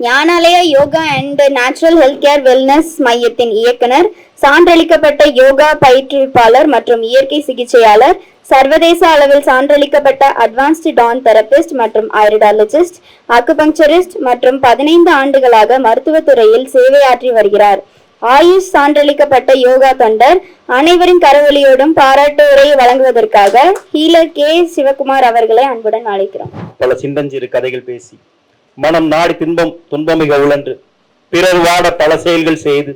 Gnanalaya yoga and natural health care wellness மையத்தின் இயக்குனர் சான்றளிக்கப்பட்ட யோகா பயிற்றுவிப்பாளர் மற்றும் இயற்கை சிகிச்சையாளர் சர்வதேச அளவில் சான்றளிக்கப்பட்ட அட்வான்ஸ்டு டான் தெரபிஸ்ட் மற்றும் ஐரிடாலஜிஸ்ட் அக்குபங்சரிஸ்ட் மற்றும் பதினைந்து ஆண்டுகளாக மருத்துவத்துறையில் சேவையாற்றி வருகிறார். ஆயுஷ் சான்றளிக்கப்பட்ட யோகா தொண்டர் அனைவரின் கரவொலியோடும் பாராட்டு உரையை வழங்குவதற்காக ஹீலர் கே. சிவகுமார் அவர்களை அன்புடன் அழைக்கிறோம். பல சின்னஞ்சிறு கதைகள் பேசி மனம் நாடி துன்பம் துன்பமிக உழன்று. பிறர் வாட பல செயல்கள் செய்து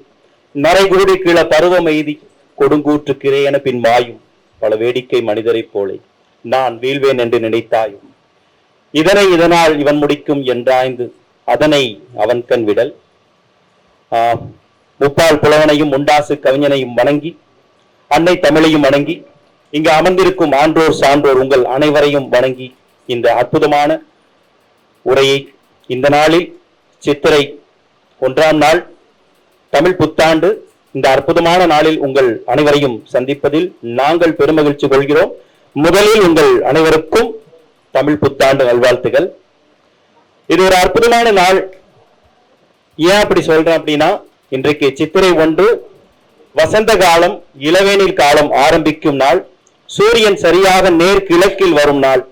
நரைகூடி கீழ பருவம் எய்தி கொடுங்கூற்றுக்கிறே என பின் வாயும் பல வேடிக்கை மனிதரைப் போலே நான் வீழ்வேன் என்று நினைத்தாயும். இதனை இதனால் இவன் முடிக்கும் என்றாய்ந்து அதனை அவன் கண் விடல். ஆஹ், முப்பால் புலவனையும் முண்டாசு கவிஞனையும் வணங்கி அன்னை தமிழையும் வணங்கி இங்கு அமர்ந்திருக்கும் ஆன்றோர் சான்றோர் உங்கள் அனைவரையும் வணங்கி இந்த அற்புதமான உரையை இந்த நாளில் சித்திரை ஒன்றாம் நாள் தமிழ் புத்தாண்டு. இந்த அற்புதமான நாளில் உங்கள் அனைவரையும் சந்திப்பதில் நாங்கள் பெருமகிழ்ச்சி கொள்கிறோம். முதலில் உங்கள் அனைவருக்கும் தமிழ் புத்தாண்டு நல்வாழ்த்துகள். இது ஒரு அற்புதமான நாள். ஏன் அப்படி சொல்றேன் அப்படின்னா இன்றைக்கு சித்திரை ஒன்று வசந்த காலம் இளவேனில் காலம் ஆரம்பிக்கும் நாள் சூரியன் சரியாக நேர் கிழக்கில் வரும் நாள்.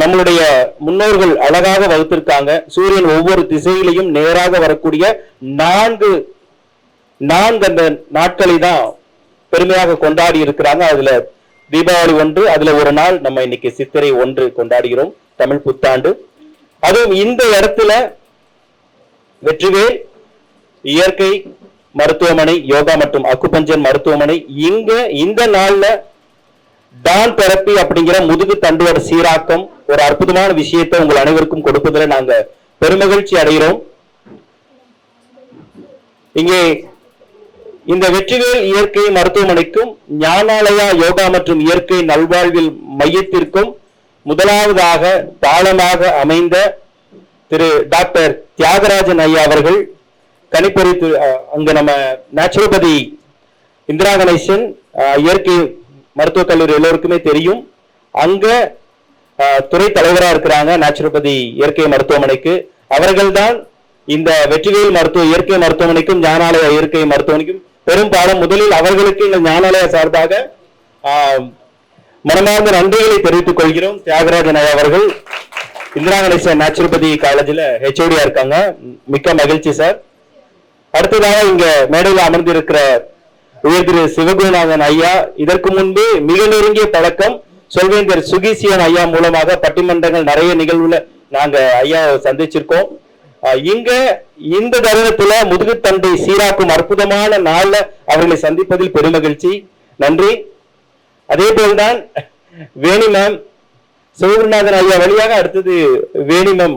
நம்மளுடைய முன்னோர்கள் அழகாக வகுத்திருக்காங்க. சூரியன் ஒவ்வொரு திசையிலையும் நேராக வரக்கூடிய நான்கு நான்கு அந்த நாட்களை தான் பெருமையாக கொண்டாடி இருக்கிறாங்க. அதுல தீபாவளி ஒன்று அதுல ஒரு நாள் நம்ம இன்னைக்கு சித்திரை ஒன்று கொண்டாடுகிறோம் தமிழ் புத்தாண்டு. அதுவும் இந்த இடத்துல வெற்றிவேல் இயற்கை மருத்துவமனை யோகா மற்றும் அக்குபஞ்சன் மருத்துவமனை இங்க இந்த நாள்ல டான் தெரப்பி அப்படிங்கிற முதுகு தண்டுவோட சீராக்கம் ஒரு அற்புதமான விஷயத்தை உங்கள் அனைவருக்கும் கொடுப்பதில் நாங்க பெருமகிழ்ச்சி அடைகிறோம். இங்கே இந்த வெற்றிவேல் இயற்கை மருத்துவமனைக்கும் ஞானாலயா யோகா மற்றும் இயற்கை நல்வாழ்வில் மையத்திற்கும் முதலாவதாக பாலமாக அமைந்த திரு டாக்டர் தியாகராஜன் ஐயா அவர்கள் கணிப்பொறி அங்கு அங்க நம்ம நேச்சுரோபதி இந்திரா கணேசன் அஹ், இயற்கை மருத்துவக் கல்லூரி எல்லோருக்குமே தெரியும். அங்க துறை தலைவராக இருக்கிறாங்க நேச்சுரோபதி இயற்கை மருத்துவமனைக்கு. அவர்கள்தான் இந்த வெற்றிவேல் மருத்துவ இயற்கை மருத்துவமனைக்கும் ஞானாலய இயற்கை மருத்துவமனைக்கும் பெரும்பாலும் முதலில் அவர்களுக்கு எங்கள் ஞானாலய சார்பாக மனமார்ந்த நன்றிகளை தெரிவித்துக் கொள்கிறோம். தியாகராஜன் ஐயா அவர்கள் இந்திரா கணேசன் நேச்சுரோபதி காலேஜில் ஹெச்ஓடியா இருக்காங்க. மிக்க மகிழ்ச்சி சார் அடுத்ததாக இங்க மேடையில் அமர்ந்திருக்கிற உயர் திரு சிவகுருநாதன் ஐயா இதற்கு முன்பு மிக நெருங்கிய பழக்கம் சொல்வேந்தர் சுகீசியன் ஐயா மூலமாக பட்டிமன்றங்கள் நிறைய நிகழ்வுல நாங்க ஐயா சந்திச்சிருக்கோம். இங்க இந்த தருணத்துல முதுகுத்தண்டை சீராக்கும் அற்புதமான நாள்ல அவர்களை சந்திப்பதில் பெருமகிழ்ச்சி. நன்றி. அதே போல்தான் வேணி மேம் சிவகுருநாதன் ஐயா வழியாக அடுத்தது வேணி மேம்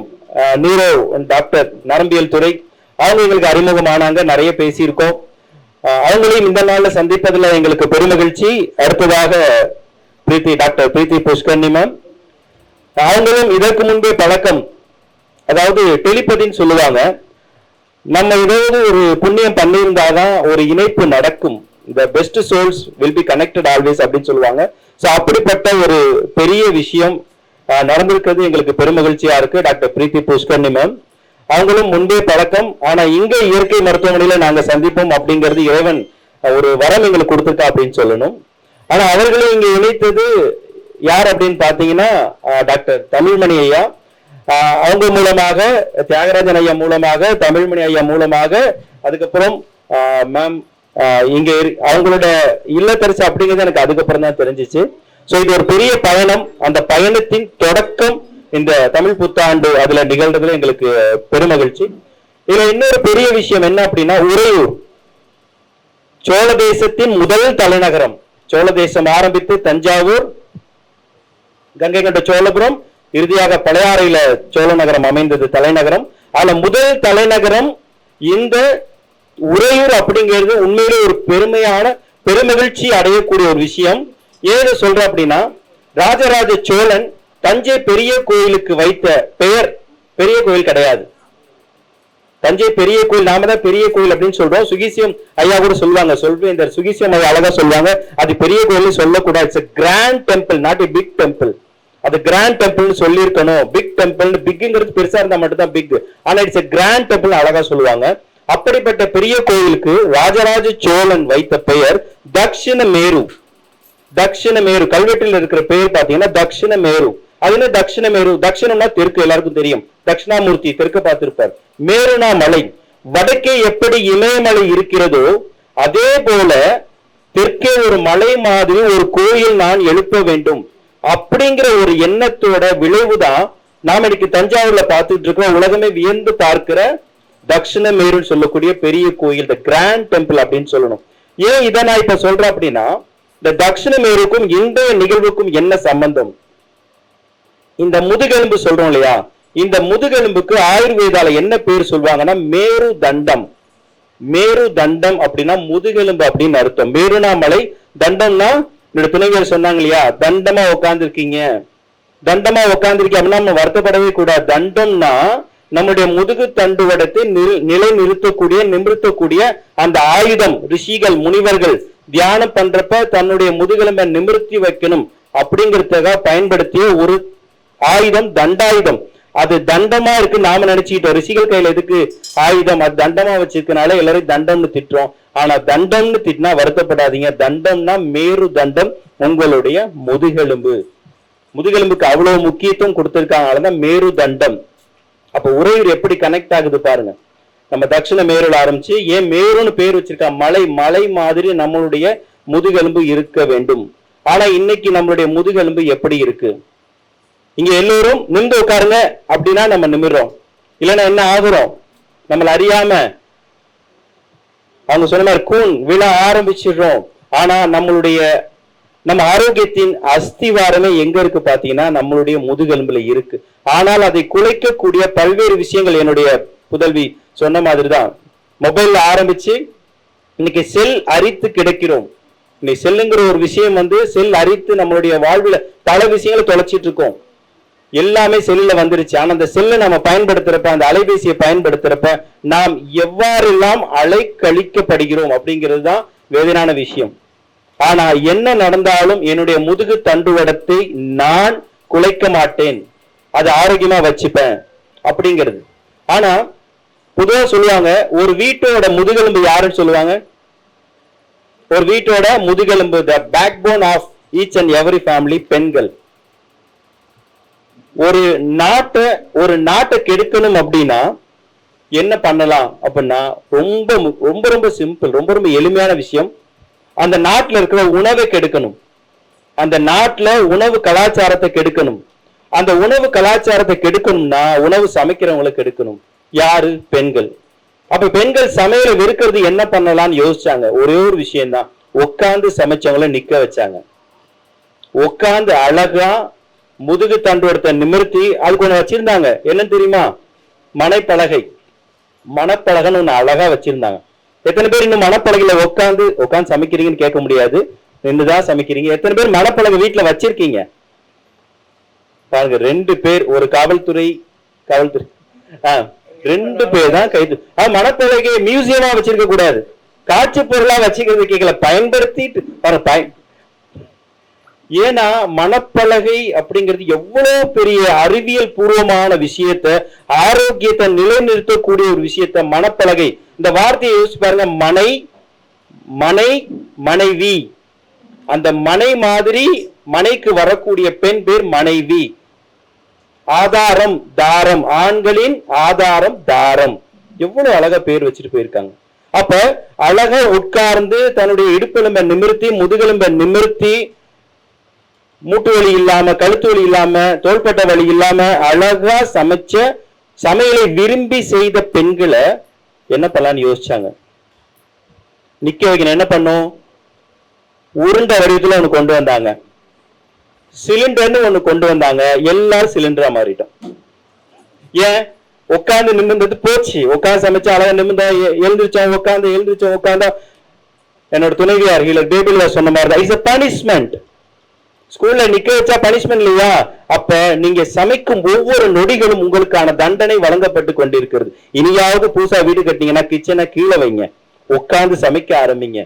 நீரோ டாக்டர் நரம்பியல் துறை. அவங்க எங்களுக்கு அறிமுகமானாங்க நிறைய பேசியிருக்கோம். அவங்களையும் இந்த நாள்ல சந்திப்பதில் எங்களுக்கு பெருமகிழ்ச்சி. அடுத்ததாக பிரீத்தி டாக்டர் பிரீத்தி புஷ்கர்ணி மேம் அவங்களும் இதற்கு முன்பே பழக்கம் அதாவது டெலிபதின்னு சொல்லுவாங்க. நம்ம ஏதாவது ஒரு புண்ணியம் பண்ணியிருந்தாதான் ஒரு இணைப்பு நடக்கும். இந்த best souls will be connected always அப்படின்னு சொல்லுவாங்க. ஸோ அப்படிப்பட்ட ஒரு பெரிய விஷயம் நடந்திருக்கிறது எங்களுக்கு பெருமகிழ்ச்சியா இருக்கு டாக்டர் பிரீத்தி புஷ்கர்ணி மேம் அவங்களும் முன்பே பழக்கம். ஆனா இங்க இயற்கை மருத்துவமனையில நாங்க சந்திப்போம் அப்படிங்கிறது இறைவன் ஒரு வரம் எங்களுக்கு கொடுத்துருக்கா அப்படின்னு சொல்லணும். ஆனா அவர்களும் இங்க இணைத்தது யார் அப்படின்னு பாத்தீங்கன்னா டாக்டர் தமிழ்மணி ஐயா. அவங்க மூலமாக தியாகராஜன் ஐயா மூலமாக தமிழ்மணி ஐயா மூலமாக அதுக்கப்புறம் மேம் இங்க அவங்களோட இல்லத்தரசு அப்படிங்கிறது எனக்கு அதுக்கப்புறம் தான் தெரிஞ்சிச்சு. ஸோ இது ஒரு பெரிய பயணம். அந்த பயணத்தின் தொடக்கம் இந்த தமிழ் புத்தாண்டு அதுல நிகழ்றதுல எங்களுக்கு பெருமகிழ்ச்சி. இதுல இன்னொரு பெரிய விஷயம் என்ன அப்படின்னா உறையூர். சோழ தேசத்தின் முதல் தலைநகரம். சோழ தேசம் ஆரம்பித்து தஞ்சாவூர் கங்கை கொண்ட சோழபுரம் இறுதியாக பழையாறையில சோழ நகரம் அமைந்தது தலைநகரம். ஆனா முதல் தலைநகரம் இந்த உறையூர் அப்படிங்கிறது உண்மையிலே ஒரு பெருமையான பெருமகிழ்ச்சி அடையக்கூடிய ஒரு விஷயம். ஏது சொல்ற அப்படின்னா ராஜராஜ சோழன் தஞ்சை பெரிய கோயிலுக்கு வைத்த பெயர் பெரிய கோயில் கிடையாது. தஞ்சை பெரிய கோயில் நாம தான் பெரிய கோயில் அப்படின்னு சொல்றோம். சுகிசியம் ஐயா கூட சொல்லுவாங்க. சொல்வேந்தர் சுகிசியம் ஐயா அழகா சொல்லுவாங்க. அது பெரிய கோயில் சொல்லக்கூடாது. It's grand temple not a big temple அது கிராண்ட் டெம்பிள்னு சொல்லியிருக்கணும். பிக் டெம்பிள் பிக்குங்கிறது பெருசா இருந்தா மட்டும் தான் பிக் ஆனா இட்ஸ் எ கிராண்ட் டெம்பிள் அழகா சொல்லுவாங்க. அப்படிப்பட்ட பெரிய கோயிலுக்கு ராஜராஜ சோழன் வைத்த பெயர் தக்ஷிண மேரு தக்ஷிண மேரு கல்வெட்டில் இருக்கிற பெயர் பாத்தீங்கன்னா தக்ஷிண மேரு அதுல என்ன தக்ஷிண மேரு தெற்கு எல்லாருக்கும் தெரியும். தட்சிணாமூர்த்தி தெற்கு பார்த்திருப்பார். மேருனா மலை வடக்கே எப்படி இமயமலை இருக்கிறதோ அதே போல தெற்கே ஒரு மலை மாதிரி ஒரு கோயில் நான் எழுப்ப வேண்டும். அப்படிங்கிற ஒரு எண்ணத்தோட விளைவுதான் நாம இன்னைக்கு தஞ்சாவூர்ல பார்த்துட்டு இருக்கோம். உலகமே வியந்து பார்க்கிற தட்சிண மேருன்னு சொல்லக்கூடிய பெரிய கோயில் த கிராண்ட் டெம்பிள் அப்படின்னு சொல்லணும். ஏன் இதை நான் இப்ப சொல்றேன் அப்படின்னா இந்த தட்சிண மேருக்கும் இன்றைய நிகழ்வுக்கும் என்ன சம்பந்தம்? இந்த முதுகெலும்பு சொல்றோம் இல்லையா? இந்த முதுகெலும்புக்கு ஆயுர்வேதால என்ன பேர் சொல்லுவாங்கன்னா மேரு தண்டம் மேரு தண்டம் அப்படின்னா முதுகெலும்பு அப்படின்னு அர்த்தம். மேருனாமலை தண்டம்னா என்னோட துணைவியர் சொன்னாங்க இல்லையா? தண்டமா உட்காந்துருக்கீங்க தண்டமா உட்காந்துருக்கீங்க அப்படின்னா நம்ம வருத்தப்படவே கூடாது. தண்டம்னா நம்முடைய முதுகு தண்டுவடத்தை நில்- நிலை நிறுத்தக்கூடிய நிமிர்த்தக்கூடிய அந்த ஆயுதம். ரிஷிகள் முனிவர்கள் தியானம் பண்றப்ப தன்னுடைய முதுகெலும்பை நிமிர்த்தி வைக்கணும். அப்படிங்கிறதுக்காக பயன்படுத்திய ஒரு ஆயுதம் தண்டாயுதம். அது தண்டமா இருக்கு நாம நினைச்சுக்கிட்டோம். ரிஷிகள் கையில எதுக்கு ஆயுதம்? அது தண்டமா வச்சிருக்கனால எல்லாரும் தண்டம்னு திட்டுறோம். ஆனா தண்டம்னு திட்டினா வருத்தப்படாதீங்க. தண்டம்னா மேரு தண்டம் உங்களுடைய முதுகெலும்பு. முதுகெலும்புக்கு அவ்வளவு முக்கியத்துவம் கொடுத்திருக்காங்க மேரு தண்டம். அப்ப உறையூர் எப்படி கனெக்ட் ஆகுது பாருங்க. நம்ம தட்சிண மேருல ஆரம்பிச்சு ஏன் மேருன்னு பேர் வச்சிருக்கா? மலை மலை மாதிரி நம்மளுடைய முதுகெலும்பு இருக்க வேண்டும். ஆனா இன்னைக்கு நம்மளுடைய முதுகெலும்பு எப்படி இருக்கு? இங்க எல்லோரும் நின்று உட்காருங்க அப்படின்னா நம்ம நிமிடுறோம் இல்லைன்னா என்ன ஆகுறோம்? நம்மள அறியாம. அவங்க சொன்ன மாதிரி கூன் விழ ஆரம்பிச்சிடுறோம். ஆனா நம்மளுடைய நம்ம ஆரோக்கியத்தின் அஸ்திவாரமே எங்க இருக்கு பாத்தீங்கன்னா நம்மளுடைய முதுகெலும்புல இருக்கு. ஆனால் அதை குலைக்கக்கூடிய பல்வேறு விஷயங்கள் என்னுடைய புதல்வி சொன்ன மாதிரி தான் மொபைல்ல ஆரம்பிச்சு இன்னைக்கு செல் அரித்து கிடைக்கிறோம். இன்னைக்கு செல்லுங்கிற ஒரு விஷயம் வந்து செல் அரித்து நம்மளுடைய வாழ்வுல பல விஷயங்களை தொலைச்சிட்டு இருக்கோம். எல்லாமே செல்லில் வந்துருச்சு. ஆனால் அந்த செல்லை நம்ம பயன்படுத்துறப்ப அந்த அலைபேசியை பயன்படுத்துறப்ப நாம் எவ்வாறெல்லாம் அலைக்கழிக்கப்படுகிறோம் அப்படிங்கிறது தான் வேதனான விஷயம். ஆனா என்ன நடந்தாலும் என்னுடைய முதுகு தண்டுவடத்தை நான் குலைக்க மாட்டேன். அது ஆரோக்கியமா வச்சுப்பேன் அப்படிங்கிறது. ஆனா பொதுவா சொல்லுவாங்க ஒரு வீட்டோட முதுகெலும்பு யாருன்னு சொல்லுவாங்க? ஒரு வீட்டோட முதுகெலும்பு the backbone of each and every family பெண்கள். ஒரு நாட்டை ஒரு நாட்டை கெடுக்கணும் அப்படின்னா என்ன பண்ணலாம் அப்படின்னா ரொம்ப ரொம்ப ரொம்ப சிம்பிள் ரொம்ப ரொம்ப எளிமையான விஷயம். அந்த நாட்டில் இருக்கிற உணவை கெடுக்கணும். அந்த நாட்டில் உணவு கலாச்சாரத்தை கெடுக்கணும். அந்த உணவு கலாச்சாரத்தை கெடுக்கணும்னா உணவு சமைக்கிறவங்களை கெடுக்கணும். யாரு? பெண்கள். அப்ப பெண்கள் சமையல வெறுக்கிறது என்ன பண்ணலாம்னு யோசிச்சாங்க. ஒரே ஒரு விஷயம்தான். உட்காந்து சமைச்சவங்கள நிக்க வச்சாங்க. உட்காந்து அழகா முதுகு தண்டுவடத்தை நிமிர்த்தி அதுக்கு ஒண்ணு வச்சிருந்தாங்க. என்ன தெரியுமா? மனைப்பலகை. மணப்பலகைன்னு ஒன்று அழகா வச்சிருந்தாங்க. எத்தனை பேர் இன்னும் மனப்பலகையில உட்காந்து உட்காந்து சமைக்கிறீங்கன்னு கேட்க முடியாது. நின்றுதான் சமைக்கிறீங்க. எத்தனை பேர் மனப்பலகை வீட்டில் வச்சிருக்கீங்க? பாருங்க ரெண்டு பேர் ஒரு காவல்துறை காவல்துறை. ஆ, ரெண்டு பேர் தான் கைது. ஆஹ் மணப்பலகை மியூசியமா வச்சிருக்க கூடாது. காட்சி பொருளா வச்சுக்கிறது கேட்கல. பயன்படுத்திட்டு பயன் ஏன்னா மனப்பலகை அப்படிங்கிறது எவ்வளவு பெரிய அறிவியல் பூர்வமான விஷயத்த ஆரோக்கியத்தை நிலைநிறுத்தக்கூடிய ஒரு விஷயத்த மனப்பலகை. இந்த வார்த்தையை யோசிச்சு பாருங்க மனை மனை மனைவி. அந்த மனை மாதிரி மனைக்கு வரக்கூடிய பெண் பேர் மனைவி. ஆதாரம் தாரம். ஆண்களின் ஆதாரம் தாரம். எவ்வளவு அழகா பேர் வச்சுட்டு போயிருக்காங்க. அப்ப அழகா உட்கார்ந்து தன்னுடைய இடுப்பெலும்பை நிமிர்த்தி முதுகெலும்பை நிமிர்த்தி மூட்டு வலி இல்லாம கழுத்து வலி இல்லாம தோள்பட்ட வலி இல்லாம அழகா சமைச்ச சமையலை விரும்பி செய்த பெண்களை என்ன பண்ணலான்னு யோசிச்சாங்க. நிக்க வைக்கணும். என்ன பண்ணும்? உருண்ட வடிவத்தில் ஒன்று கொண்டு வந்தாங்க. சிலிண்டர்னு ஒன்று கொண்டு வந்தாங்க. எல்லாரும் சிலிண்டரா மாறிட்டோம். ஏன்? உட்காந்து நிமிர்ந்தது போச்சு. உட்காந்து சமைச்சு அழகா நிமிர்ந்தா எ- எழுந்திருச்சோம் உட்கார்ந்து எழுந்திருச்சோம் என்னோட துணைவியார் இல்ல பேபில சொன்ன மாதிரி தான். இஸ் அ பனிஷ்மெண்ட் ஸ்கூல்ல நிக்க வச்சா பனிஷ்மெண்ட் இல்லையா? அப்ப நீங்க சமைக்கும் ஒவ்வொரு நொடிகளும் உங்களுக்கான தண்டனை வழங்கப்பட்டு கொண்டிருக்கிறது. இனியாவது புதுசா வீடு கட்டிங்கன்னா கிச்சனை கீழே வைங்க. உட்கார்ந்து சமைக்க ஆரம்பிங்க.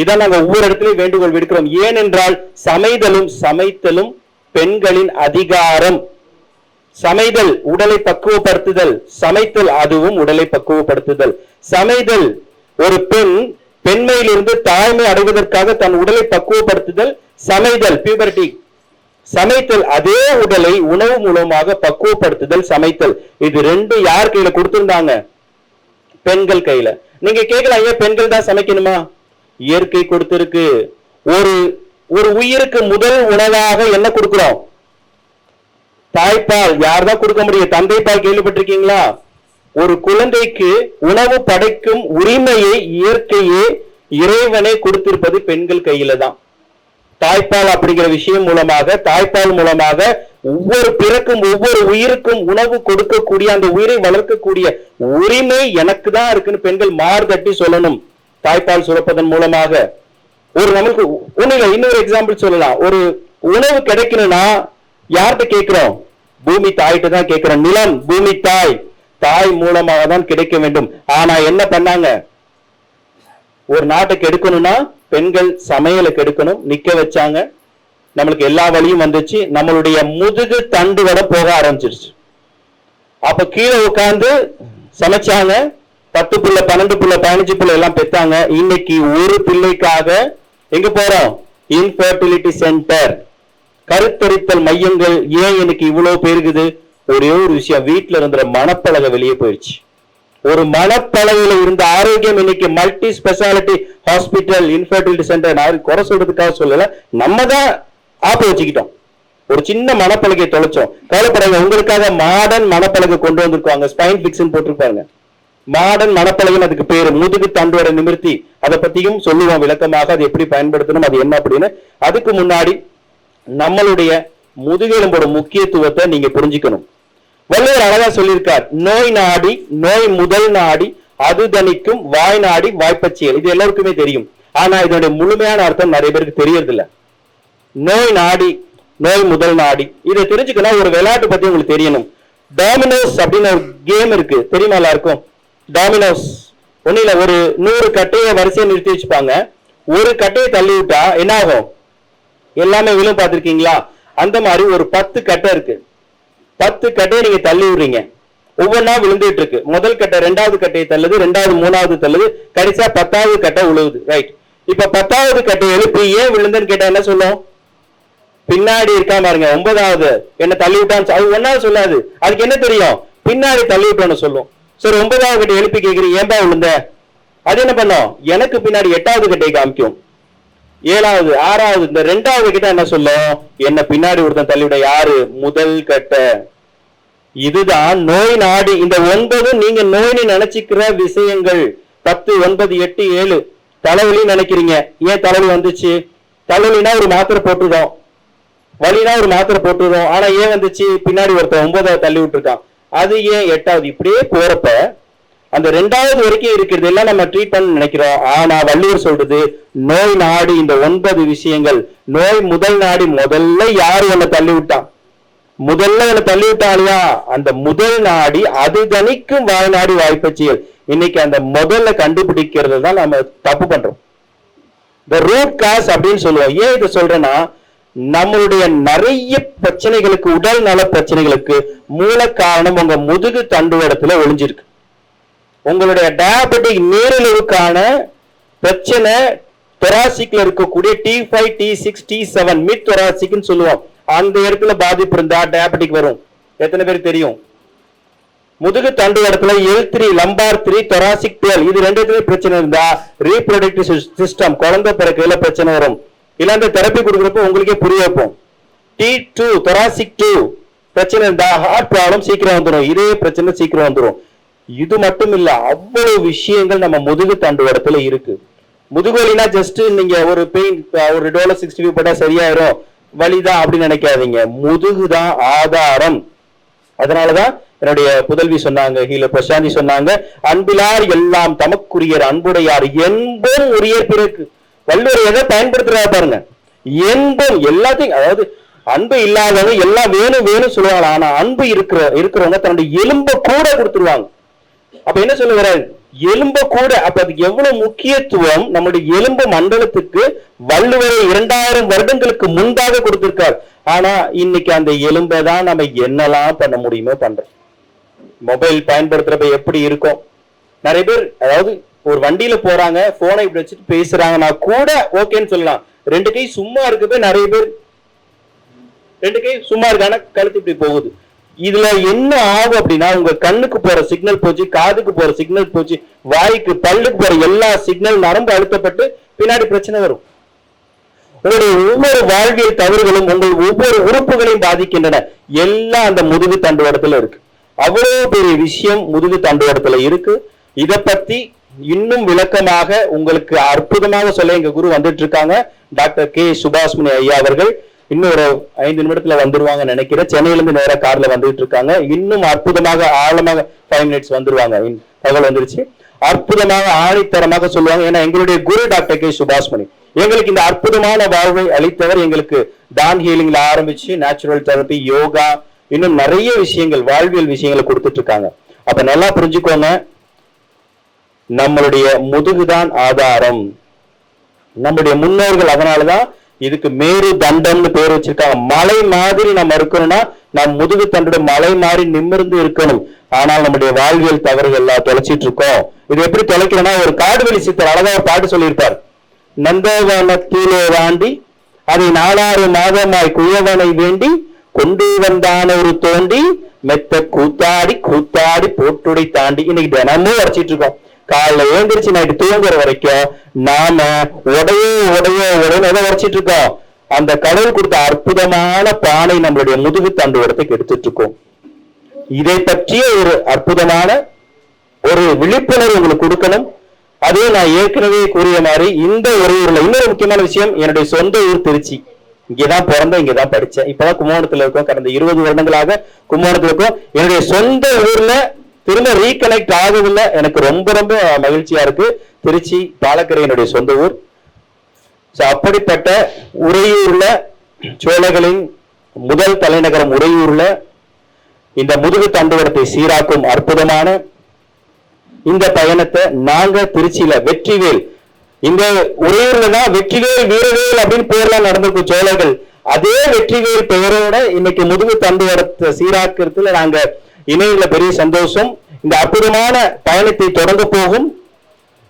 இதான் நாங்க ஒவ்வொரு இடத்துலயும் வேண்டுகோள் விடுக்கிறோம். ஏனென்றால் சமைதலும் சமைத்தலும் பெண்களின் அதிகாரம். சமைதல் உடலை பக்குவப்படுத்துதல். சமைத்தல் அதுவும் உடலை பக்குவப்படுத்துதல். சமைதல் ஒரு பெண் பெண்மையிலிருந்து தாய்மை அடைவதற்காக தன் உடலை பக்குவப்படுத்துதல். சமைதல் பியூபர்டி சமைத்தல் அதே உடலை உணவு மூலமாக பக்குவப்படுத்துதல் சமைத்தல். இது ரெண்டு யார் கையில கொடுத்திருந்தாங்க? பெண்கள் கையில. நீங்க கேட்கலாம் ஏன் பெண்கள் தான் சமைக்கணுமா? இயற்கை கொடுத்திருக்கு. ஒரு ஒரு உயிருக்கு முதல் உணவாக என்ன கொடுக்கிறோம்? தாய்ப்பால். யார் தான் கொடுக்க முடியும்? தந்தை பால் கேள்விப்பட்டிருக்கீங்களா? ஒரு குழந்தைக்கு உணவு படைக்கும் உரிமையை இயற்கையே இறைவனே கொடுத்திருப்பது பெண்கள் கையில தான். தாய்ப்பால் அப்படிங்கிற விஷயம் மூலமாக தாய்ப்பால் மூலமாக ஒவ்வொரு பிறக்கும் ஒவ்வொரு உயிருக்கும் உணவு கொடுக்கக்கூடிய அந்த உயிரை வளர்க்கக்கூடிய உரிமை எனக்கு தான் இருக்குன்னு பெண்கள் மார்தட்டி சொல்லணும். தாய்ப்பால் சுரப்பதன் மூலமாக. ஒரு நமக்கு இல்லை இன்னொரு எக்ஸாம்பிள் சொல்லலாம். ஒரு உணவு கிடைக்கணும்னா யார்கிட்ட கேட்கிறோம்? பூமி தாய்கிட்ட தான் கேட்கிறோம். நிலம் பூமி தாய். தாய் மூலமாக தான் கிடைக்க வேண்டும். ஆனா என்ன பண்ணாங்க? ஒரு நாட்டுக்கு எடுக்கணும்னா பெண்கள் சமையலுக்கு எடுக்கணும் நிக்க வச்சாங்க. நம்மளுக்கு எல்லா வழியும் வந்துச்சு. நம்மளுடைய முதுகு தண்டு வரை போக ஆரம்பிச்சிருச்சு. அப்ப கீழே உட்காந்து சமைச்சாங்க. பத்து புள்ள பன்னெண்டு புள்ள பதினஞ்சு பிள்ளை எல்லாம் பெத்தாங்க. இன்னைக்கு ஒரு பிள்ளைக்காக எங்க போறோம்? இன்ஃபர்டிலிட்டி சென்டர் கருத்தரித்தல் மையங்கள் ஏன் எனக்கு இவ்வளவு பேருக்குது ஒரே ஒரு விஷயம் வீட்டுல இருந்த மனப்பழக வெளியே போயிடுச்சு ஒரு மனப்பளவில் இருந்த ஆரோக்கியம் இன்னைக்கு multi speciality hospital infertility centre நான் குறை சொல்றதுக்காக சொல்லல. நம்ம தான் ஆப்ப வச்சுக்கிட்டோம். ஒரு சின்ன மனப்பலகை தொலைச்சோம். கவலைப்படாங்க உங்களுக்காக மாடர்ன் மனப்பலகை கொண்டு வந்திருக்காங்க. ஸ்பைன் பிக்ஸ்ன்னு போட்டிருப்பாங்க. மாடர்ன் மனப்பலகன் அதுக்கு பேர். முதுகு தண்டோட நிமிர்த்தி. அதை பத்தியும் சொல்லுவோம் விளக்கமாக. அது எப்படி பயன்படுத்தணும்? அது என்ன அப்படின்னு. அதுக்கு முன்னாடி நம்மளுடைய முதுகெலும்போட முக்கியத்துவத்தை நீங்க புரிஞ்சுக்கணும். வள்ளுவர் அழகா சொல்லியிருக்கார் நோய் நாடி நோய் முதல் நாடி அது தணிக்கும் வாய் நாடி வாய்ப்பச்சியல் இது எல்லாருக்குமே தெரியும். ஆனா இதனுடைய முழுமையான அர்த்தம் நிறைய பேருக்கு தெரியறதில்ல. நோய் நாடி நோய் முதல் நாடி. இதை தெரிஞ்சுக்கணும் ஒரு விளையாட்டு பத்தி உங்களுக்கு தெரியணும். டாமினோஸ் அப்படின்னு ஒரு கேம் இருக்கு. தெரியுமா எல்லாருக்கும்? டாமினோஸ் ஒண்ணு இல்ல ஒரு நூறு கட்டையை வரிசையை நிறுத்தி வச்சுப்பாங்க. ஒரு கட்டையை தள்ளி விட்டா என்ன ஆகும் எல்லாமே விழும் பார்த்திருக்கீங்களா? அந்த மாதிரி ஒரு பத்து கட்டை இருக்கு. பத்து கட்டையை நீங்க தள்ளி விடுறீங்க. ஒவ்வொன்றா விழுந்துட்டு இருக்கு. முதல் கட்டை ரெண்டாவது கட்டையை தள்ளுது ரெண்டாவது மூணாவது தள்ளுது. கடைசியா பத்தாவது கட்டை விழுவுது ரைட் இப்ப பத்தாவது கட்டை எழுப்பி ஏன் விழுந்துன்னு கேட்டா என்ன சொல்லும்? பின்னாடி இருக்கா பாருங்க ஒன்பதாவது. என்ன தள்ளி விட்டான்னு அது ஒன்னாவது சொல்லாது. அதுக்கு என்ன தெரியும்? பின்னாடி தள்ளி விட்டோம்னு சொல்லும். சரி ஒன்பதாவது கட்டை எழுப்பி கேக்குறீங்க ஏன்பா விழுந்த அது என்ன பண்ணும்? எனக்கு பின்னாடி எட்டாவது கட்டையை காமிக்கும். ஏழாவது ஆறாவது இந்த ரெண்டாவது கிட்ட என்ன சொல்லும்? என்ன பின்னாடி ஒருத்தன் தள்ளிவிட யாரு? முதல் கட்டை. இதுதான் நோய் நாடி. இந்த ஒன்பது நீங்க நோயின்னு நினைச்சுக்கிற விஷயங்கள். பத்து ஒன்பது எட்டு ஏழு. தலைவலி நினைக்கிறீங்க. ஏன் தலைவலி வந்துச்சு? தலைவலினா ஒரு மாத்திரை போட்டுருக்கோம். வலினா ஒரு மாத்திரை போட்டுருக்கோம். ஆனா ஏன் வந்துச்சு? பின்னாடி ஒருத்தன் ஒன்பதாவது தள்ளி விட்டுருக்கான். அது ஏன் எட்டாவது? இப்படியே போறப்ப அந்த ரெண்டாவது வரைக்கும் இருக்கிறது எல்லாம் நம்ம ட்ரீட் பண்ண நினைக்கிறோம். ஆனா வள்ளுவர் சொல்றது நோய் நாடி இந்த ஒன்பது விஷயங்கள். நோய் முதல் நாடி முதல்ல யாரு உன்னை தள்ளி விட்டான்? முதல்ல அதை தள்ளிவிட்டாளியா? அந்த முதல் நாடி அது தனிக்கும் வாய்நாடி செயல் இன்னைக்கு அந்த முதல்ல கண்டுபிடிக்கிறது தான் நம்ம தப்பு பண்றோம். இந்த ரூட் காஸ் அப்படின்னு சொல்லுவோம். ஏன் இதை சொல்றேன்னா நம்மளுடைய நிறைய பிரச்சனைகளுக்கு உடல் நல பிரச்சனைகளுக்கு மூல காரணம் உங்க முதுகு தண்டுவடத்துல ஒளிஞ்சிருக்கு. உங்களுடைய டயபெட்டிக் நீரிழிவுக்கான பிரச்சனை தொராசிக்ல இருக்கக்கூடிய T five T six T seven mid தொராசிக்னு சொல்லுவோம். அந்த இடத்துல பாதிப்பு இருந்தா டயபெட்டிக் வரும். எத்தனை பேர் தெரியும்? முதுகு தண்டு இடத்துல L three lumbar three thoracic twelve இது ரெண்டுத்துலயும் பிரச்சனை இருந்தா ரீப்ரொடக்டிவ் சிஸ்டம் குழந்தை பிறக்கையில பிரச்சனை வரும். இல்ல அந்த தெரப்பி கொடுக்குறப்ப உங்களுக்கே புரிய வைப்போம். டி டூ தொராசிக் டூ பிரச்சனை இருந்தா ஹார்ட் ப்ராப்ளம் சீக்கிரம் வந்துடும். இதே பிரச்சனை சீக்கிரம் வந்துடும் இது மட்டும் இல்ல அவ்வளவு விஷயங்கள் நம்ம முதுகு தண்டு இடத்துல இருக்கு. முதுகுவலினா ஜஸ்ட் நீங்க ஒரு பெயின் ஒரு டோலர் சிக்ஸ்டி ஃபைவ் போட்டா சரியாயிரும். வலிதான் அப்படின்னு நினைக்காதீங்க. முதுகு தான் ஆதாரம். அதனாலதான் என்னுடைய புதல்வி சொன்னாங்க ஹீல பிரசாந்தி சொன்னாங்க அன்பிலார் எல்லாம் தமக்குரியர் அன்புடையார் என்பும் உரிய பிறகு. வள்ளுவர் எதை பயன்படுத்துறா பாருங்க. என்பும் எல்லாத்தையும் அதாவது அன்பு இல்லாதவங்க எல்லாம் வேணும் வேணும் சொல்லுவாங்க ஆனா அன்பு இருக்கிற இருக்கிறவங்க தன்னுடைய எலும்ப கூட கொடுத்துருவாங்க. அப்ப என்ன சொல்லுகிறாரு? எலும்ப கூட அப்ப அது எவ்வளவு முக்கியத்துவம்? நம்முடைய எலும்பு மண்டலத்துக்கு வள்ளுவரை இரண்டாயிரம் வருடங்களுக்கு முன்பாக கொடுத்திருக்கார். ஆனா இன்னைக்கு அந்த எலும்பை தான் நம்ம என்னெல்லாம் பண்ண முடியுமோ பண்றோம். மொபைல் பயன்படுத்துறப்ப எப்படி இருக்கும்? நிறைய பேர் அதாவது ஒரு வண்டியில போறாங்க போனை இப்படி வச்சுட்டு பேசுறாங்கன்னா கூட ஓகேன்னு சொல்லலாம். ரெண்டு கை சும்மா இருக்கப்ப நிறைய பேர் ரெண்டு கை சும்மா இருக்கான கழுத்து இப்படி போகுது. இதுல என்ன ஆகும் அப்படின்னா உங்க கண்ணுக்கு போற சிக்னல் போச்சு காதுக்கு போற சிக்னல் போச்சு வாய்க்கு பல்லுக்கு போற எல்லா சிக்னல் நரம்பு அழுத்தப்பட்டு பின்னாடி பிரச்சனை வரும். உங்களுடைய ஒவ்வொரு வாழ்வியல் தவறுகளும் உங்கள் ஒவ்வொரு உறுப்புகளையும் பாதிக்கின்றன. எல்லாம் அந்த முதுகு தண்டுவடத்துல இருக்கு. அவ்வளவு பெரிய விஷயம் முதுகு தண்டுவடத்துல இருக்கு. இத பத்தி இன்னும் விளக்கமாக உங்களுக்கு அற்புதமாக சொல்ல எங்க குரு வந்துட்டு இருக்காங்க. டாக்டர் கே சுபாஷ்மணி ஐயா அவர்கள். இன்னும் ஒரு ஐந்து நிமிடத்துல வந்துருவாங்க நினைக்கிறேன். சென்னையில இருந்து நேரா கார்ல வந்துட்டு இருக்காங்க இன்னும் அற்புதமாக ஆழமாக ஃபைவ் மினிட்ஸ் வந்துருவாங்க. தகவல் வந்துருச்சு. அற்புதமாக ஆணித்தரமாக சொல்லுவாங்க. ஏன்னா எங்களுடைய குரு டாக்டர் கே சுபாஷ்மணி. எங்களுக்கு இந்த அற்புதமான வாழ்வை அளித்தவர் எங்களுக்கு டான் ஹீலிங்ல ஆரம்பிச்சு நேச்சுரல் தெரப்பி யோகா இன்னும் நிறைய விஷயங்கள் வாழ்வியல் விஷயங்களை கொடுத்துட்டு இருக்காங்க அப்ப நல்லா புரிஞ்சுக்கோங்க. நம்மளுடைய முதுகுதான் ஆதாரம். நம்முடைய முன்னோர்கள் அதனாலதான் இதுக்கு மேரு தண்டம்னு பேர் வச்சிருக்காங்க. மலை மாதிரி நம்ம இருக்கணும்னா நம் முதுகு தண்டோட மலை மாதிரி நிமிர்ந்து இருக்கணும். ஆனால் நம்முடைய வாழ்வியல் தவறுகள் எல்லாம் தொலைச்சிட்டு இருக்கோம். இது எப்படி தொலைக்கணும்னா ஒரு காடுவெளி சித்தர் அழகா ஒரு பாட்டு சொல்லியிருப்பார். நந்தவனத்திலே வாண்டி அதை நாலாறு மாதமாய் குயவனை வேண்டி கொண்டு வந்தான ஒரு தோண்டி மெத்த கூத்தாடி கூத்தாடி போட்டுடை தாண்டி இன்னைக்கு தினமும் வரைச்சிட்டு இருக்கோம். காலைல எழுந்திரிச்சு நைட்டு தூங்குற வரைக்கும் நாம உடைய உடைய உடனே எதை இருக்கோம்? அந்த கடவுள் கொடுத்த அற்புதமான பானை நம்மளுடைய முதுகு தண்டுவடத்துக்கு எடுத்துட்டு இருக்கோம். இதை பற்றிய ஒரு அற்புதமான ஒரு விழிப்புணர்வு உங்களுக்கு கொடுக்கணும். அதே நான் ஏற்கனவே கூறிய மாதிரி இந்த ஒரு ஊர்ல இன்னொரு முக்கியமான விஷயம் என்னுடைய சொந்த ஊர் திருச்சி. இங்கதான் பிறந்தேன் இங்கதான் படிச்சேன். இப்பதான் கும்போணத்துல இருக்கோம். கடந்த இருபது வருடங்களாக கும்போணத்துல இருக்கோம். என்னுடைய சொந்த ஊர்ல திரும்ப ரீகனெக்ட் ஆகுதுல எனக்கு ரொம்ப ரொம்ப மகிழ்ச்சியா இருக்கு. திருச்சி பாலக்கரையனுடைய சொந்த ஊர். So, அப்படிப்பட்ட உறையூர்ல சோழர்களின் முதல் தலைநகரம் உறையூர்ல இந்த முதுகு தண்டவரத்தை சீராக்கும் அற்புதமான இந்த பயணத்தை நாங்க திருச்சியில வெற்றிவேல் இந்த உறையூர்ல தான் வெற்றிவேல் வீரவேல் அப்படின்னு பேர்லாம் நடந்திருக்கும் சோழர்கள். அதே வெற்றிவேல் பெயரோட இன்னைக்கு முதுகு தண்டுவடத்தை சீராக்கிறதுல நாங்க இணையில பெரிய சந்தோஷம். இந்த அற்புதமான பயணத்தை தொடங்க போகும்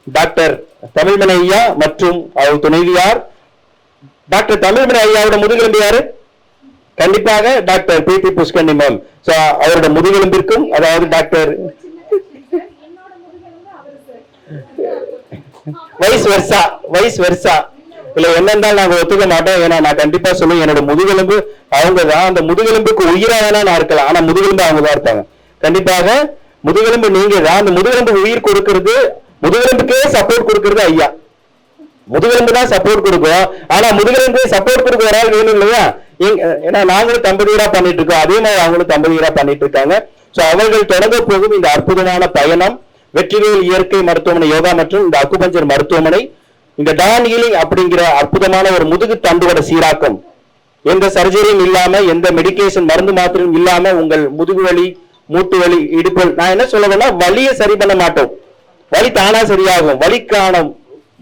டாக்டர் தமிழ்மணி ஐயா மற்றும் அவர் துணைவியார். டாக்டர் தமிழ்மணி ஐயாவோட முதுகெலும்பு யாரு? கண்டிப்பாக doctor P T Pushkanni ma'am அவரோட முதுகெலும்பிற்கும் அதாவது டாக்டர் வயசு வருஷா வயசு வருஷா இல்ல என்னன்னு நாங்க ஒத்துக்க மாட்டோம். ஏன்னா நான் கண்டிப்பா சொல்லுவேன் என்னோட முதுகெலும்பு அவங்க தான் அந்த முதுகெலும்புக்கு உயிரா வேணா நான் இருக்கலாம். ஆனா முதுகெலும்பு அவங்க தான் இருப்பாங்க. கண்டிப்பாக முதுகெலும்பு நீங்க தான் அந்த முதுகெலும்பு உயிர் கொடுக்கறது முதுகெலும்புக்கே சப்போர்ட் கொடுக்கறது ஐயா. முதுகெலும்பு தான் சப்போர்ட் கொடுக்கும் ஆனா முதுகெலும்பு சப்போர்ட் கொடுக்க ஒரு ஆள் வேணும் இல்லையா? ஏன்னா நாங்களும் தம்பதியரா பண்ணிட்டு இருக்கோம். அதே மாதிரி அவங்களும் தம்பதியரா பண்ணிட்டு இருக்காங்க. சோ அவர்கள் தொடங்க போகும் இந்த அற்புதமான பயணம் வெற்றிவேல் இயற்கை மருத்துவமனை யோகா மற்றும் இந்த அக்குபஞ்சர் மருத்துவமனை இந்த டான் அப்படிங்கிற அற்புதமான ஒரு முதுகு தண்டுவட சீராக்கம். எந்த சர்ஜரியும் இல்லாம எந்த மெடிகேஷன் மருந்து மாத்திரையும் இல்லாம உங்கள் முதுகு வலி மூட்டு வலி இடுப்பு வலி- நான் என்ன சொல்லுவேன்னா வலியை சரி பண்ண மாட்டோம். வலி தானா சரியாகும். வலிக்கான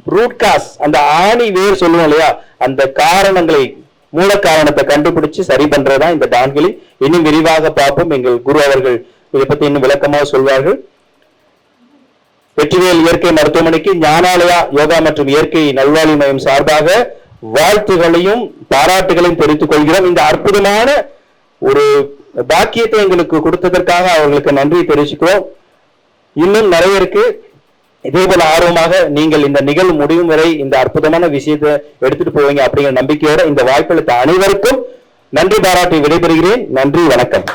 ரூட் காஸ் அந்த ஆணி வேர் சொல்லுவோம் இல்லையா? அந்த காரணங்களை மூல காரணத்தை கண்டுபிடிச்சு சரி பண்றதுதான் இந்த டான்களி இன்னும் விரிவாக பார்ப்போம். எங்கள் குரு அவர்கள் இதை பத்தி இன்னும் விளக்கமாக சொல்வார்கள். வெற்றிவேல் இயற்கை மருத்துவமனைக்கு ஞானாலயா யோகா மற்றும் இயற்கை நல்வாழ்வு மையம் சார்பாக வாழ்த்துகளையும் பாராட்டுகளையும் தெரிவித்துக் கொள்கிறோம். இந்த அற்புதமான ஒரு பாக்கியத்தை எங்களுக்கு கொடுத்ததற்காக அவர்களுக்கு நன்றி தெரிவிச்சுக்கிறோம். இன்னும் நிறைய இருக்கு. இதே போல ஆர்வமாக நீங்கள் இந்த நிகழ்வு முடியும் வரை இந்த அற்புதமான விஷயத்தை எடுத்துட்டு போவீங்க அப்படிங்கிற நம்பிக்கையோட இந்த வாய்ப்பளித்த அனைவருக்கும் நன்றி பாராட்டி விடைபெறுகிறேன். நன்றி வணக்கம்.